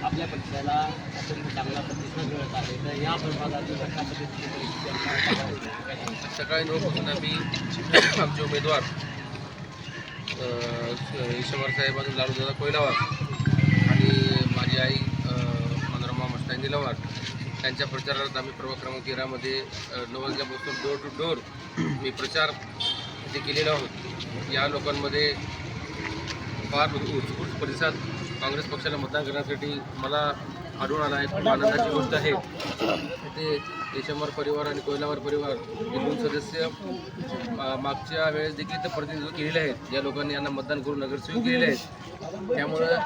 आपल्या पक्षाला अत्यंत चांगला प्रतिसाद मिळत आहे तर या प्रभागातील कशा पद्धतीची परिस्थिती सकाळी नऊपासून आम्ही आमचे उमेदवार ईश्वर साहेब लालूदादा कोयलावार आणि माझी आई मनोरमा मस्तानी निलवार त्यांच्या प्रचारात आम्ही प्रभाग क्रमांक तेरामध्ये अ, डोर टू डोर मी प्रचार जे केलेलं आहोत या लोकांमध्ये फार उत्स्फूर्त प्रतिसाद काँग्रेस पक्षाला मतदान करण्यासाठी मला आढळून आला आहे. खूप आनंदाची गोष्ट आहे. इथे देशंभर परिवार आणि कोयलावर परिवार हे दोन सदस्य मागच्या वेळेस देखील इथं प्रतिनिधित्व केलेले आहेत. या लोकांनी यांना मतदान करून नगरसेवक केलेले आहेत. त्यामुळं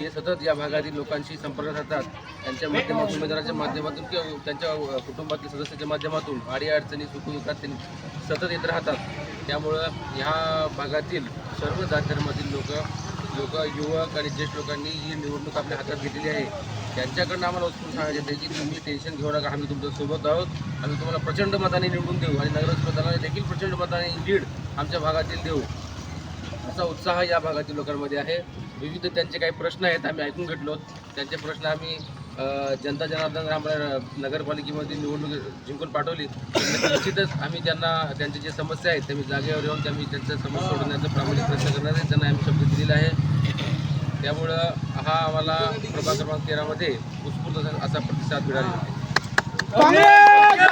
हे सतत या भागातील लोकांशी संपर्क साधतात. त्यांच्या माध्यमातून उमेदवाराच्या माध्यमातून किंवा त्यांच्या कुटुंबातील सदस्याच्या माध्यमातून अडी अडचणी सुखदुःखात त्यांनी सतत येत राहतात. त्यामुळं ह्या भागातील सर्व जातीधर्मातील लोक लोक युवक आणि ज्येष्ठ लोकांनी ही निवडणूक आपल्या हातात घेतलेली आहे. त्यांच्याकडनं आम्हाला उत्सुक सांगायचे आहे की तुम्ही टेन्शन घेऊ नका. आम्ही तुमच्यासोबत आहोत. आम्ही तुम्हाला प्रचंड मताने निवडून देऊ आणि नगरस्पदाला देखील प्रचंड मताने लीड आमच्या भागातील देऊ. असा उत्साह या भागातील लोकांमध्ये आहे. विविध त्यांचे काही प्रश्न आहेत आम्ही ऐकून घेतलो. त्यांचे प्रश्न आम्ही जनता जनार्दन आम्हाला नगरपालिकेमध्ये निवडणूक जिंकून पाठवली. निश्चितच आम्ही त्यांना त्यांच्या जे समस्या आहेत त्यांनी जागेवर येऊन त्यांनी त्यांच्या समस्या सोडवण्याचा प्रामाणिक प्रयत्न करणार आहे. त्यांना आम्ही शब्द त्यामुळं हा आम्हाला प्रभाग क्रमांक तेरामध्ये उत्स्फूर्त असा प्रतिसाद मिळाला